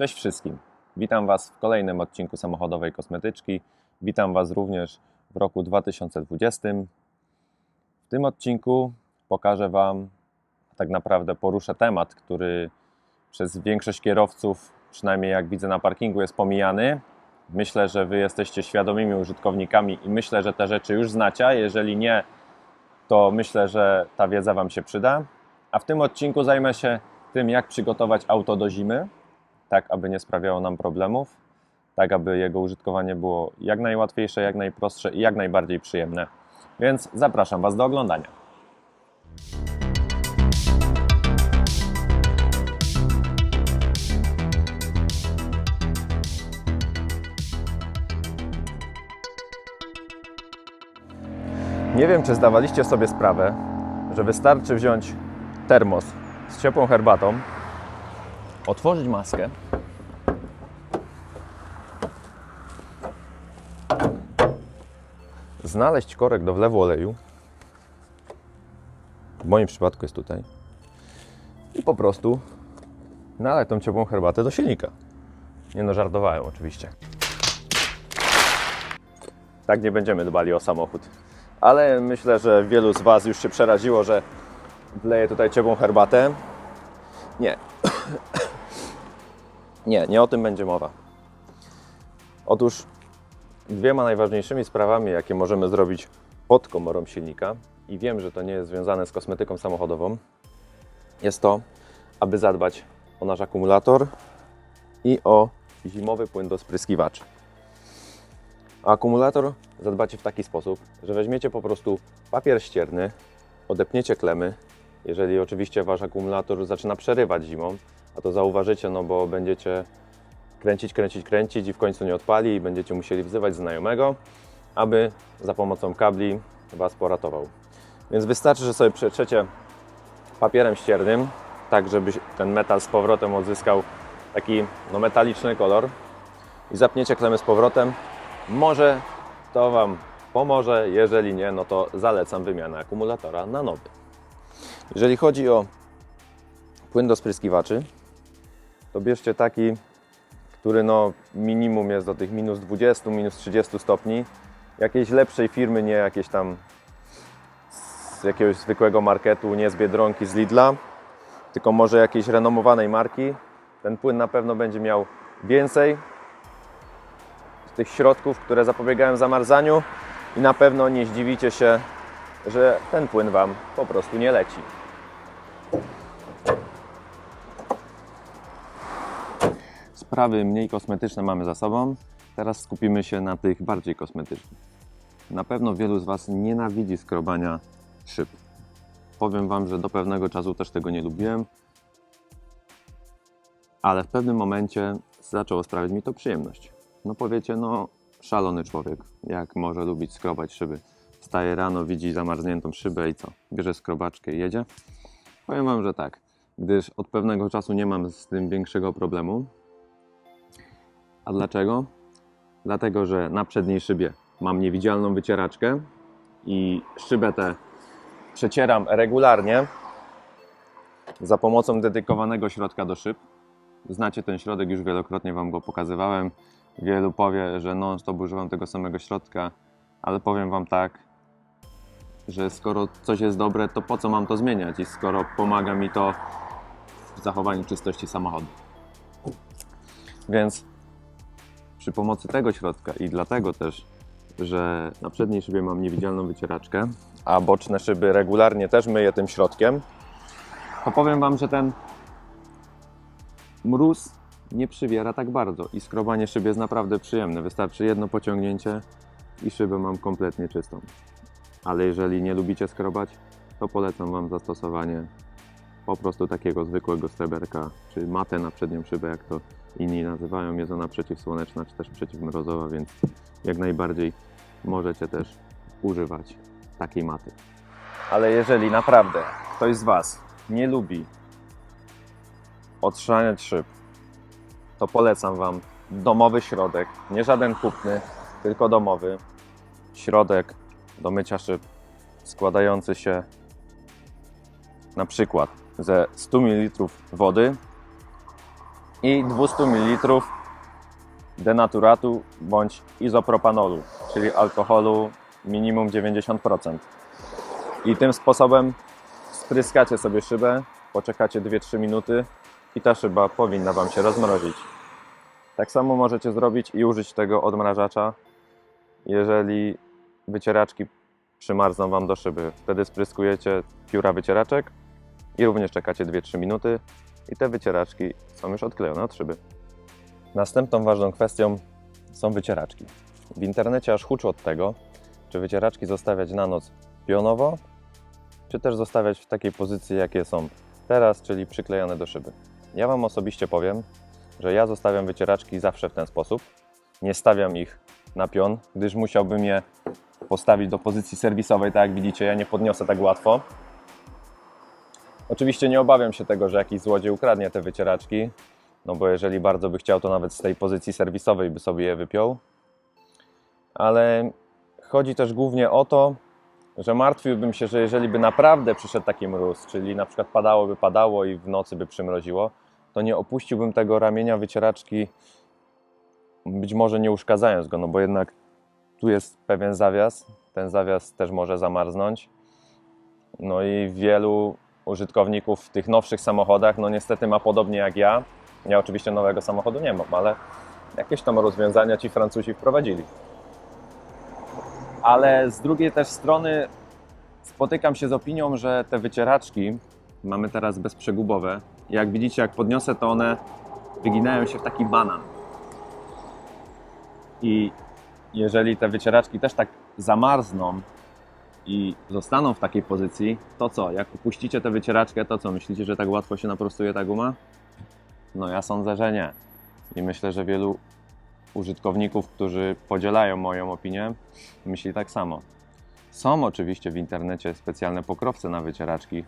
Cześć wszystkim. Witam Was w kolejnym odcinku samochodowej kosmetyczki. Witam Was również w roku 2020. W tym odcinku pokażę Wam, tak naprawdę poruszę temat, który przez większość kierowców, przynajmniej jak widzę na parkingu, jest pomijany. Myślę, że Wy jesteście świadomymi użytkownikami i myślę, że te rzeczy już znacie. a Jeżeli nie, to myślę, że ta wiedza Wam się przyda. A w tym odcinku zajmę się tym, jak przygotować auto do zimy, tak aby nie sprawiało nam problemów, tak aby jego użytkowanie było jak najłatwiejsze, jak najprostsze i jak najbardziej przyjemne. Więc zapraszam Was do oglądania. Nie wiem, czy zdawaliście sobie sprawę, że wystarczy wziąć termos z ciepłą herbatą, otworzyć maskę, znaleźć korek do wlewu oleju, w moim przypadku jest tutaj, i po prostu nalać tą ciepłą herbatę do silnika. Nie no, żartowałem oczywiście. Tak nie będziemy dbali o samochód. Ale myślę, że wielu z Was już się przeraziło, że wleję tutaj ciepłą herbatę. Nie. Nie, nie o tym będzie mowa. Otóż dwiema najważniejszymi sprawami, jakie możemy zrobić pod komorą silnika, i wiem, że to nie jest związane z kosmetyką samochodową, jest to, aby zadbać o nasz akumulator i o zimowy płyn do spryskiwaczy. O akumulator zadbacie w taki sposób, że weźmiecie po prostu papier ścierny, odepniecie klemy, jeżeli oczywiście Wasz akumulator zaczyna przerywać zimą, a to zauważycie, no bo będziecie kręcić, kręcić, kręcić i w końcu nie odpali i będziecie musieli wzywać znajomego, aby za pomocą kabli Was poratował. Więc wystarczy, że sobie przetrzecie papierem ściernym, tak żeby ten metal z powrotem odzyskał taki no, metaliczny kolor i zapniecie klemy z powrotem. Może to Wam pomoże, jeżeli nie, no to zalecam wymianę akumulatora na nowy. Jeżeli chodzi o płyn do spryskiwaczy, to bierzcie taki, który no minimum jest do tych minus 20, minus 30 stopni. Jakiejś lepszej firmy, nie jakieś tam z jakiegoś zwykłego marketu, nie z Biedronki, z Lidla, tylko może jakiejś renomowanej marki. Ten płyn na pewno będzie miał więcej tych środków, które zapobiegają zamarzaniu i na pewno nie zdziwicie się, że ten płyn Wam po prostu nie leci. Sprawy mniej kosmetyczne mamy za sobą. Teraz skupimy się na tych bardziej kosmetycznych. Na pewno wielu z Was nienawidzi skrobania szyb. Powiem Wam, że do pewnego czasu też tego nie lubiłem, ale w pewnym momencie zaczęło sprawiać mi to przyjemność. No powiecie, no szalony człowiek, jak może lubić skrobać szyby. Wstaje rano, widzi zamarzniętą szybę i co? Bierze skrobaczkę i jedzie? Powiem Wam, że tak, gdyż od pewnego czasu nie mam z tym większego problemu. A dlaczego? Dlatego, że na przedniej szybie mam niewidzialną wycieraczkę i szybę tę przecieram regularnie za pomocą dedykowanego środka do szyb. Znacie ten środek, już wielokrotnie Wam go pokazywałem. Wielu powie, że non-stop używam tego samego środka, ale powiem Wam tak, że skoro coś jest dobre, to po co mam to zmieniać? I skoro pomaga mi to w zachowaniu czystości samochodu. Więc przy pomocy tego środka i dlatego też, że na przedniej szybie mam niewidzialną wycieraczkę, a boczne szyby regularnie też myję tym środkiem, to powiem Wam, że ten mróz nie przywiera tak bardzo i skrobanie szyb jest naprawdę przyjemne. Wystarczy jedno pociągnięcie i szybę mam kompletnie czystą. Ale jeżeli nie lubicie skrobać, to polecam Wam zastosowanie po prostu takiego zwykłego sreberka, czy matę na przednią szybę, jak to inni nazywają. Jest ona przeciwsłoneczna, czy też przeciwmrozowa, więc jak najbardziej możecie też używać takiej maty. Ale jeżeli naprawdę ktoś z Was nie lubi otrzaniać szyb, to polecam Wam domowy środek, nie żaden kupny, tylko domowy środek do mycia szyb składający się na przykład ze 100 ml wody i 200 ml denaturatu bądź izopropanolu, czyli alkoholu minimum 90%. I tym sposobem spryskacie sobie szybę, poczekacie 2-3 minuty i ta szyba powinna Wam się rozmrozić. Tak samo możecie zrobić i użyć tego odmrażacza, jeżeli wycieraczki przymarzną Wam do szyby. Wtedy spryskujecie pióra wycieraczek i również czekacie 2-3 minuty i te wycieraczki są już odklejone od szyby. Następną ważną kwestią są wycieraczki. W internecie aż huczy od tego, czy wycieraczki zostawiać na noc pionowo, czy też zostawiać w takiej pozycji, jakie są teraz, czyli przyklejone do szyby. Ja Wam osobiście powiem, że ja zostawiam wycieraczki zawsze w ten sposób. Nie stawiam ich na pion, gdyż musiałbym je postawić do pozycji serwisowej, tak jak widzicie, ja nie podniosę tak łatwo. Oczywiście nie obawiam się tego, że jakiś złodziej ukradnie te wycieraczki, no bo jeżeli bardzo by chciał, to nawet z tej pozycji serwisowej by sobie je wypiął. Ale chodzi też głównie o to, że martwiłbym się, że jeżeli by naprawdę przyszedł taki mróz, czyli na przykład padałoby, padało i w nocy by przymroziło, to nie opuściłbym tego ramienia wycieraczki, być może nie uszkadzając go, no bo jednak tu jest pewien zawias, ten zawias też może zamarznąć. No i wielu użytkowników w tych nowszych samochodach, no niestety ma podobnie jak ja. Ja oczywiście nowego samochodu nie mam, ale jakieś tam rozwiązania ci Francuzi wprowadzili. Ale z drugiej też strony spotykam się z opinią, że te wycieraczki mamy teraz bezprzegubowe. Jak widzicie, jak podniosę, to one wyginają się w taki banan. I jeżeli te wycieraczki też tak zamarzną i zostaną w takiej pozycji, to co? Jak upuścicie tę wycieraczkę, to co? Myślicie, że tak łatwo się naprostuje ta guma? No ja sądzę, że nie. I myślę, że wielu użytkowników, którzy podzielają moją opinię, myśli tak samo. Są oczywiście w internecie specjalne pokrowce na wycieraczki,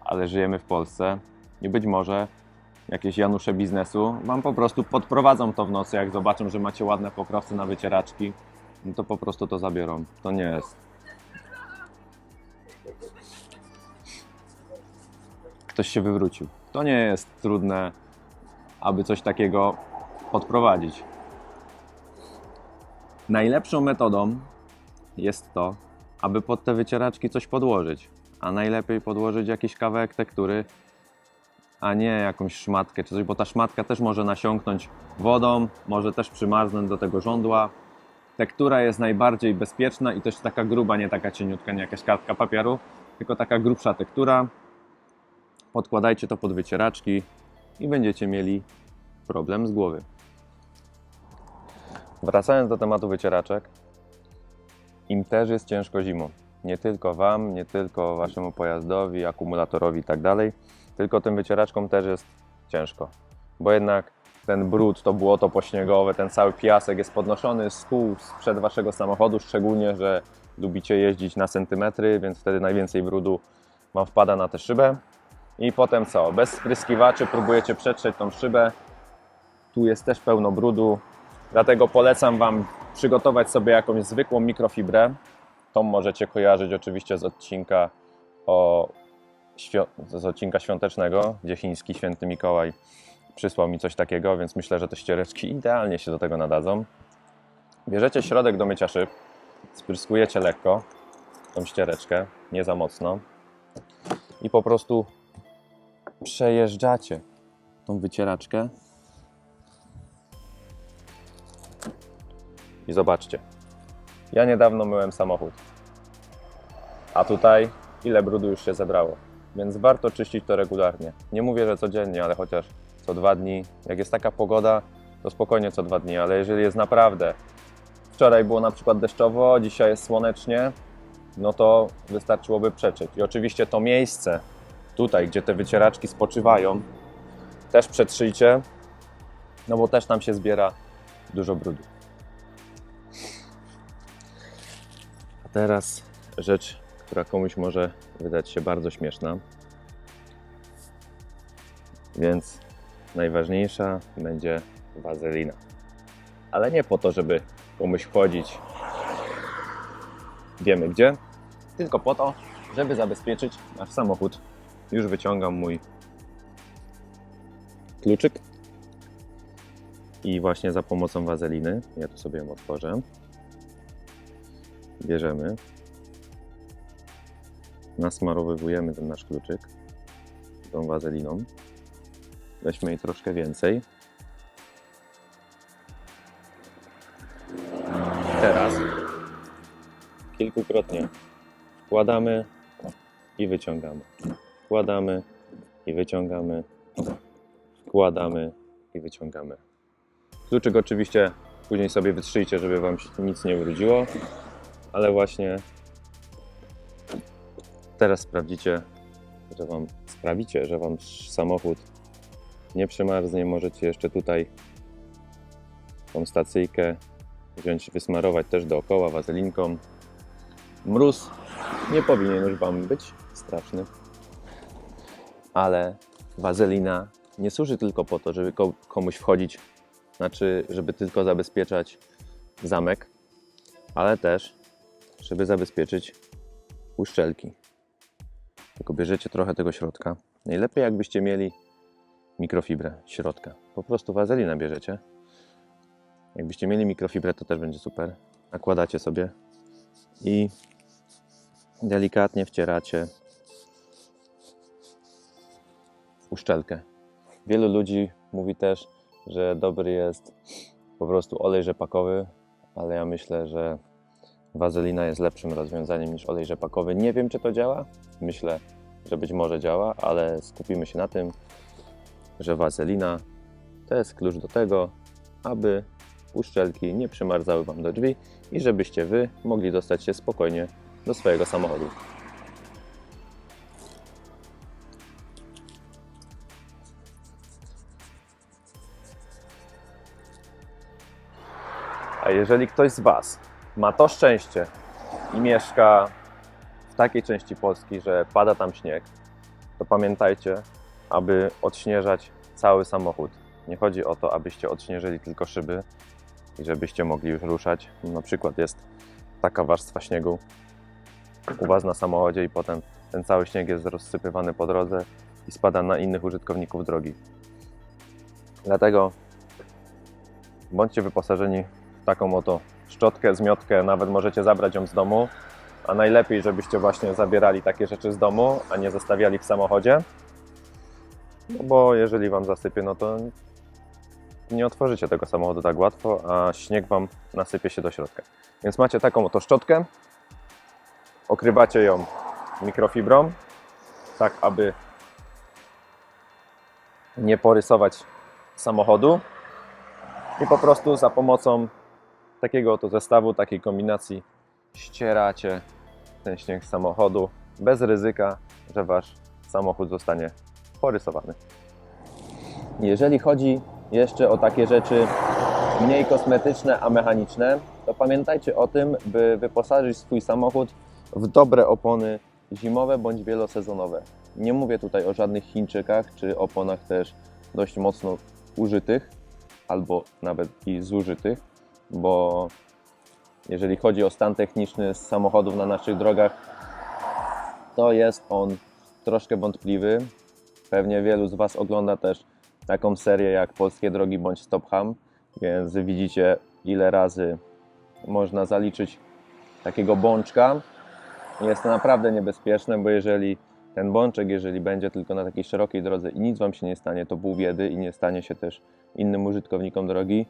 ale żyjemy w Polsce i być może jakieś Janusze biznesu Wam po prostu podprowadzą to w nocy, jak zobaczą, że macie ładne pokrowce na wycieraczki, no to po prostu to zabiorą. To nie jest. Ktoś się wywrócił. To nie jest trudne, aby coś takiego podprowadzić. Najlepszą metodą jest to, aby pod te wycieraczki coś podłożyć. A najlepiej podłożyć jakiś kawałek tektury, a nie jakąś szmatkę czy coś, bo ta szmatka też może nasiąknąć wodą, może też przymarznąć do tego żądła. Tektura jest najbardziej bezpieczna i też taka gruba, nie taka cieniutka, nie jakaś kartka papieru, tylko taka grubsza tektura. Podkładajcie to pod wycieraczki i będziecie mieli problem z głowy. Wracając do tematu wycieraczek, im też jest ciężko zimą. Nie tylko Wam, nie tylko Waszemu pojazdowi, akumulatorowi i tak tylko tym wycieraczkom też jest ciężko. Bo jednak ten brud, to błoto pośniegowe, ten cały piasek jest podnoszony z kół sprzed Waszego samochodu, szczególnie, że lubicie jeździć na centymetry, więc wtedy najwięcej brudu Wam wpada na tę szybę. I potem co? Bez spryskiwaczy próbujecie przetrzeć tą szybę. Tu jest też pełno brudu, dlatego polecam Wam przygotować sobie jakąś zwykłą mikrofibrę. Tą możecie kojarzyć oczywiście z odcinka o z odcinka świątecznego, gdzie chiński święty Mikołaj przysłał mi coś takiego, więc myślę, że te ściereczki idealnie się do tego nadadzą. Bierzecie środek do mycia szyb, spryskujecie lekko tą ściereczkę, nie za mocno i po prostu przejeżdżacie tą wycieraczkę i zobaczcie. Ja niedawno myłem samochód, a tutaj ile brudu już się zebrało, więc warto czyścić to regularnie. Nie mówię, że codziennie, ale chociaż co dwa dni. Jak jest taka pogoda, to spokojnie co dwa dni, ale jeżeli jest naprawdę wczoraj było na przykład deszczowo, dzisiaj jest słonecznie, no to wystarczyłoby przeczyć. I oczywiście to miejsce tutaj, gdzie te wycieraczki spoczywają, też przetrzyjcie, no bo też tam się zbiera dużo brudu. A teraz rzecz, która komuś może wydać się bardzo śmieszna. Więc najważniejsza będzie wazelina. Ale nie po to, żeby komuś wchodzić wiemy gdzie, tylko po to, żeby zabezpieczyć nasz samochód. Już wyciągam mój kluczyk I właśnie za pomocą wazeliny, ja tu sobie ją otworzę, bierzemy, nasmarowywujemy ten nasz kluczyk tą wazeliną. Weźmy jej troszkę więcej. Teraz kilkukrotnie wkładamy i wyciągamy. Wkładamy i wyciągamy. Wkładamy i wyciągamy. Kluczyk oczywiście później sobie wytrzyjcie, żeby Wam nic nie urodziło, ale właśnie teraz sprawdzicie, że Wam sprawicie, że Wam samochód nie przemarznie. Możecie jeszcze tutaj tą stacyjkę wziąć, wysmarować też dookoła wazelinką. Mróz nie powinien już Wam być straszny, ale wazelina nie służy tylko po to, żeby ko- komuś wchodzić, znaczy, żeby tylko zabezpieczać zamek, ale też, żeby zabezpieczyć uszczelki. Tylko bierzecie trochę tego środka. Najlepiej jakbyście mieli mikrofibrę środka. Po prostu wazelinę bierzecie. Jakbyście mieli mikrofibrę, to też będzie super. Nakładacie sobie i delikatnie wcieracie uszczelkę. Wielu ludzi mówi też, że dobry jest po prostu olej rzepakowy, ale ja myślę, że wazelina jest lepszym rozwiązaniem niż olej rzepakowy. Nie wiem, czy to działa. Myślę, że być może działa, ale skupimy się na tym, że wazelina to jest klucz do tego, aby uszczelki nie przymarzały Wam do drzwi i żebyście Wy mogli dostać się spokojnie do swojego samochodu. Jeżeli ktoś z Was ma to szczęście i mieszka w takiej części Polski, że pada tam śnieg, to pamiętajcie, aby odśnieżać cały samochód. Nie chodzi o to, abyście odśnieżyli tylko szyby i żebyście mogli już ruszać. Na przykład jest taka warstwa śniegu u Was na samochodzie i potem ten cały śnieg jest rozsypywany po drodze i spada na innych użytkowników drogi. Dlatego bądźcie wyposażeni taką oto szczotkę, zmiotkę, nawet możecie zabrać ją z domu, a najlepiej, żebyście właśnie zabierali takie rzeczy z domu, a nie zostawiali w samochodzie. No bo jeżeli Wam zasypie, no to nie otworzycie tego samochodu tak łatwo, a śnieg Wam nasypie się do środka. Więc macie taką oto szczotkę, okrywacie ją mikrofibrą, tak aby nie porysować samochodu i po prostu za pomocą takiego oto zestawu, takiej kombinacji ścieracie ten śnieg z samochodu bez ryzyka, że Wasz samochód zostanie porysowany. Jeżeli chodzi jeszcze o takie rzeczy mniej kosmetyczne, a mechaniczne, to pamiętajcie o tym, by wyposażyć swój samochód w dobre opony zimowe bądź wielosezonowe. Nie mówię tutaj o żadnych Chińczykach czy oponach też dość mocno użytych albo nawet i zużytych, bo jeżeli chodzi o stan techniczny samochodów na naszych drogach, to jest on troszkę wątpliwy. Pewnie wielu z Was ogląda też taką serię jak Polskie Drogi bądź Stop Ham, więc widzicie ile razy można zaliczyć takiego bączka. Jest to naprawdę niebezpieczne, bo jeżeli ten bączek, jeżeli będzie tylko na takiej szerokiej drodze i nic Wam się nie stanie, to pół biedy i nie stanie się też innym użytkownikom drogi.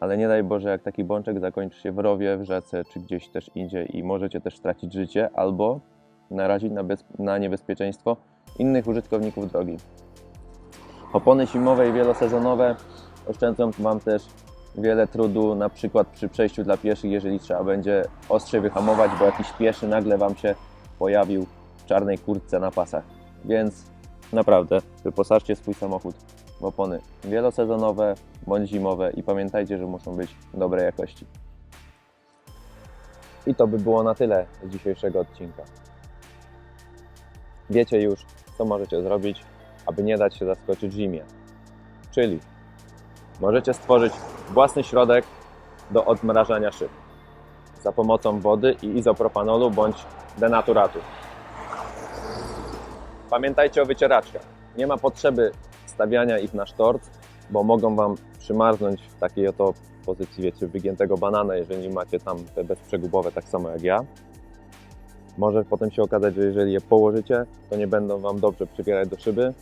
Ale nie daj Boże, jak taki bączek zakończy się w rowie, w rzece czy gdzieś też indziej i możecie też stracić życie albo narazić na, na niebezpieczeństwo innych użytkowników drogi. Opony zimowe i wielosezonowe oszczędzą Wam też wiele trudu, na przykład przy przejściu dla pieszych, jeżeli trzeba będzie ostrzej wyhamować, bo jakiś pieszy nagle Wam się pojawił w czarnej kurtce na pasach. Więc naprawdę wyposażcie swój samochód opony wielosezonowe bądź zimowe i pamiętajcie, że muszą być dobrej jakości. I to by było na tyle z dzisiejszego odcinka. Wiecie już, co możecie zrobić, aby nie dać się zaskoczyć zimie. Czyli możecie stworzyć własny środek do odmrażania szyb za pomocą wody i izopropanolu bądź denaturatu. Pamiętajcie o wycieraczkach. Nie ma potrzeby stawiania ich na sztort, bo mogą Wam przymarznąć w takiej oto pozycji, wiecie, wygiętego banana, jeżeli macie tam te bezprzegubowe, tak samo jak ja. Może potem się okazać, że jeżeli je położycie, to nie będą Wam dobrze przybierać do szyby,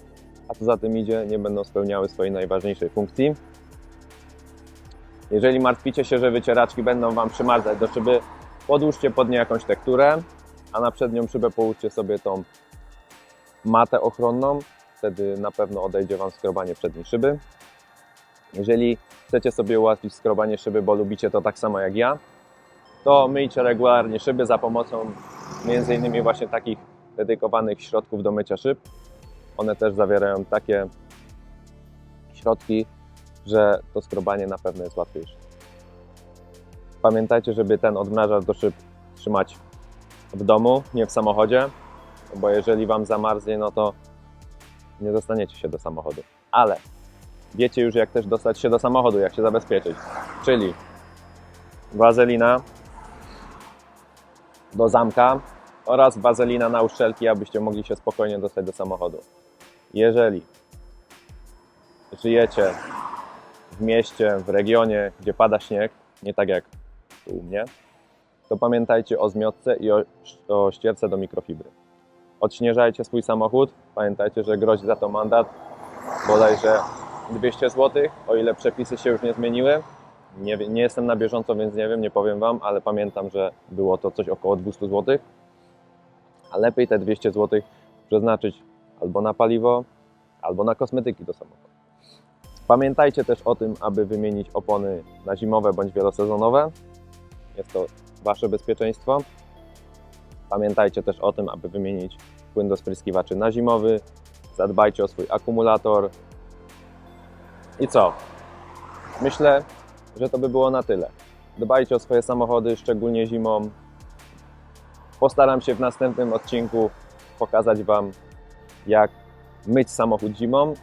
a co za tym idzie, nie będą spełniały swojej najważniejszej funkcji. Jeżeli martwicie się, że wycieraczki będą Wam przymarzać do szyby, podłóżcie pod nie jakąś tekturę, a na przednią szybę połóżcie sobie tą matę ochronną, wtedy na pewno odejdzie Wam skrobanie przedniej szyby. Jeżeli chcecie sobie ułatwić skrobanie szyby, bo lubicie to tak samo jak ja, to myjcie regularnie szyby za pomocą innymi właśnie takich dedykowanych środków do mycia szyb. One też zawierają takie środki, że to skrobanie na pewno jest łatwiejsze. Pamiętajcie, żeby ten odmrażacz do szyb trzymać w domu, nie w samochodzie, bo jeżeli Wam zamarznie, no to nie dostaniecie się do samochodu. Ale wiecie już, jak też dostać się do samochodu, jak się zabezpieczyć. Czyli wazelina do zamka oraz wazelina na uszczelki, abyście mogli się spokojnie dostać do samochodu. Jeżeli żyjecie w mieście, w regionie, gdzie pada śnieg, nie tak jak tu u mnie, to pamiętajcie o zmiotce i o, o ścierce do mikrofibry. Odśnieżajcie swój samochód. Pamiętajcie, że grozi za to mandat bodajże 200 zł, o ile przepisy się już nie zmieniły. Nie, nie jestem na bieżąco, więc nie wiem, nie powiem Wam, ale pamiętam, że było to coś około 200 zł. A lepiej te 200 zł przeznaczyć albo na paliwo, albo na kosmetyki do samochodu. Pamiętajcie też o tym, aby wymienić opony na zimowe bądź wielosezonowe. Jest to Wasze bezpieczeństwo. Pamiętajcie też o tym, aby wymienić płyn do spryskiwaczy na zimowy. Zadbajcie o swój akumulator. I co? Myślę, że to by było na tyle. Dbajcie o swoje samochody, szczególnie zimą. Postaram się w następnym odcinku pokazać Wam, jak myć samochód zimą,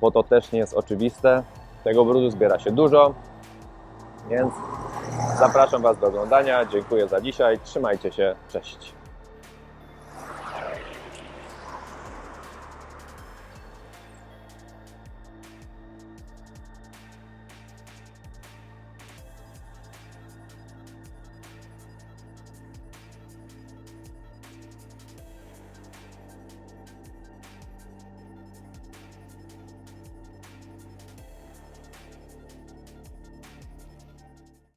bo to też nie jest oczywiste. Tego brudu zbiera się dużo, więc zapraszam Was do oglądania. Dziękuję za dzisiaj. Trzymajcie się. Cześć.